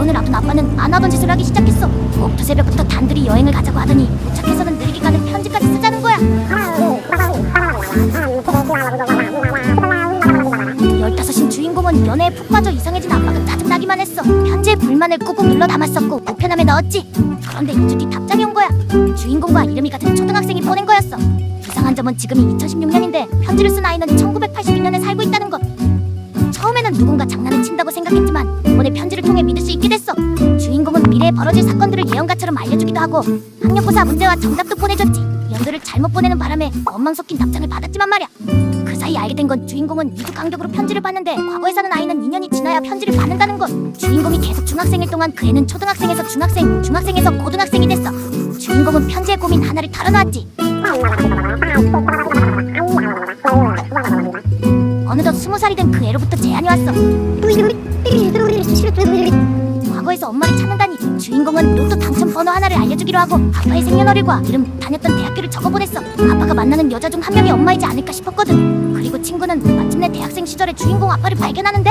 결혼을 앞둔 아빠는 안 하던 짓을 하기 시작했어. 꼭두 새벽부터 단둘이 여행을 가자고 하더니 도착해서는 느리게 가는 편지까지 쓰자는 거야. 15신 주인공은 연애에 푹 빠져 이상해진 아빠가 짜증나기만 했어. 편지에 불만을 꾹꾹 눌러 담았었고 우편함에 넣었지. 그런데 2주 뒤 답장이 온 거야. 주인공과 이름이 같은 초등학생이 보낸 거였어. 이상한 점은 지금이 2016년인데 편지를 쓴 아이는 1982년에 살고 있다는 것. 처음에는 누군가 장난을 친다고 생각했지만 이번에 편지를 통해 믿을 수 있게 됐어. 주인공은 미래에 벌어질 사건들을 예언가처럼 알려주기도 하고 학력고사 문제와 정답도 보내줬지. 연도를 잘못 보내는 바람에 원망 섞인 답장을 받았지만 말이야. 그 사이 알게 된 건 주인공은 2주 간격으로 편지를 받는데 과거에 사는 아이는 2년이 지나야 편지를 받는다는 것. 주인공이 계속 중학생일 동안 그 애는 초등학생에서 중학생, 중학생에서 고등학생이 됐어. 주인공은 편지의 고민 하나를 털어놨지. 어느덧 스무 살이 된 그 애로부터 제안이 왔어. 과거에서 엄마를 찾는다니 주인공은 로또 당첨 번호 하나를 알려주기로 하고 아빠의 생년월일과 이름 다녔던 대학교를 적어보냈어. 아빠가 만나는 여자 중 한 명이 엄마이지 않을까 싶었거든. 그리고 친구는 마침내 대학생 시절의 주인공 아빠를 발견하는데